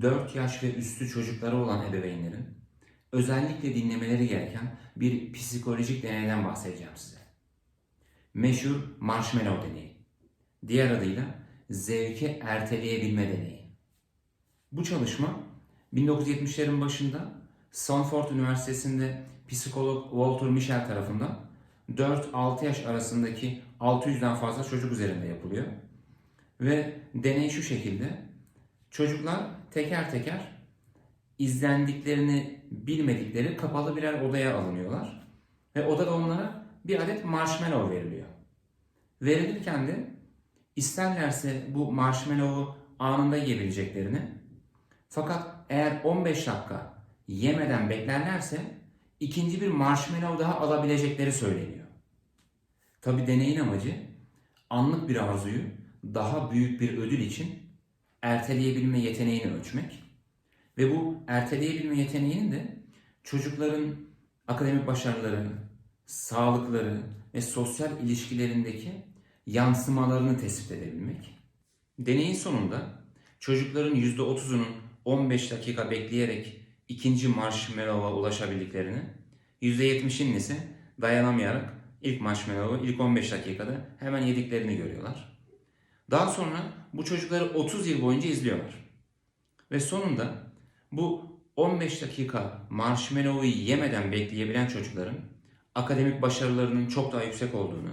4 yaş ve üstü çocukları olan ebeveynlerin özellikle dinlemeleri gereken bir psikolojik deneyden bahsedeceğim size. Meşhur marshmallow deneyi. Diğer adıyla zevki erteleyebilme deneyi. Bu çalışma 1970'lerin başında Stanford Üniversitesi'nde psikolog Walter Mischel tarafından 4-6 yaş arasındaki 600'den fazla çocuk üzerinde yapılıyor. Ve deney şu şekilde. Çocuklar teker teker izlendiklerini bilmedikleri kapalı birer odaya alınıyorlar. Ve odada onlara bir adet marshmallow veriliyor. Verilirken de isterlerse bu marshmallow'u anında yiyebileceklerini fakat eğer 15 dakika yemeden beklerlerse ikinci bir marshmallow daha alabilecekleri söyleniyor. Tabi deneyin amacı anlık bir arzuyu daha büyük bir ödül için erteleyebilme yeteneğini ölçmek. Ve bu erteleyebilme yeteneğinin de çocukların akademik başarıları, sağlıkları ve sosyal ilişkilerindeki yansımalarını tespit edebilmek. Deneyin sonunda çocukların %30'unun 15 dakika bekleyerek ikinci marshmallow'a ulaşabildiklerini, %70'inin ise dayanamayarak ilk marshmallow'u ilk 15 dakikada hemen yediklerini görüyorlar. Daha sonra bu çocukları 30 yıl boyunca izliyorlar. Ve sonunda bu 15 dakika marshmallow'u yemeden bekleyebilen çocukların akademik başarılarının çok daha yüksek olduğunu,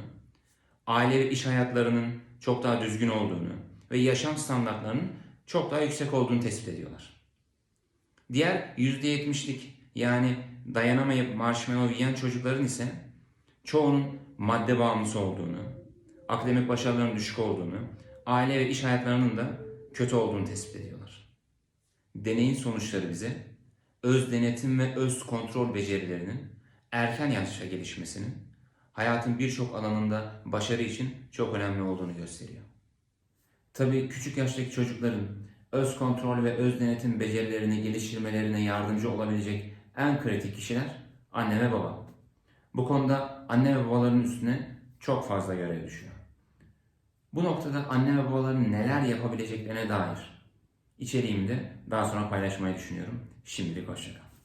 aile ve iş hayatlarının çok daha düzgün olduğunu ve yaşam standartlarının çok daha yüksek olduğunu tespit ediyorlar. Diğer %70'lik yani dayanamayıp marshmallow yiyen çocukların ise çoğunun madde bağımlısı olduğunu, akademik başarılarının düşük olduğunu, aile ve iş hayatlarının da kötü olduğunu tespit ediyorlar. Deneyin sonuçları bize öz denetim ve öz kontrol becerilerinin erken yaşta gelişmesinin hayatın birçok alanında başarı için çok önemli olduğunu gösteriyor. Tabii küçük yaştaki çocukların öz kontrol ve öz denetim becerilerini geliştirmelerine yardımcı olabilecek en kritik kişiler anne ve baba. Bu konuda anne ve babaların üstüne çok fazla görev düşüyor. Bu noktada anne ve babaların neler yapabileceklerine dair içeriğimi de daha sonra paylaşmayı düşünüyorum. Şimdilik hoşçakalın.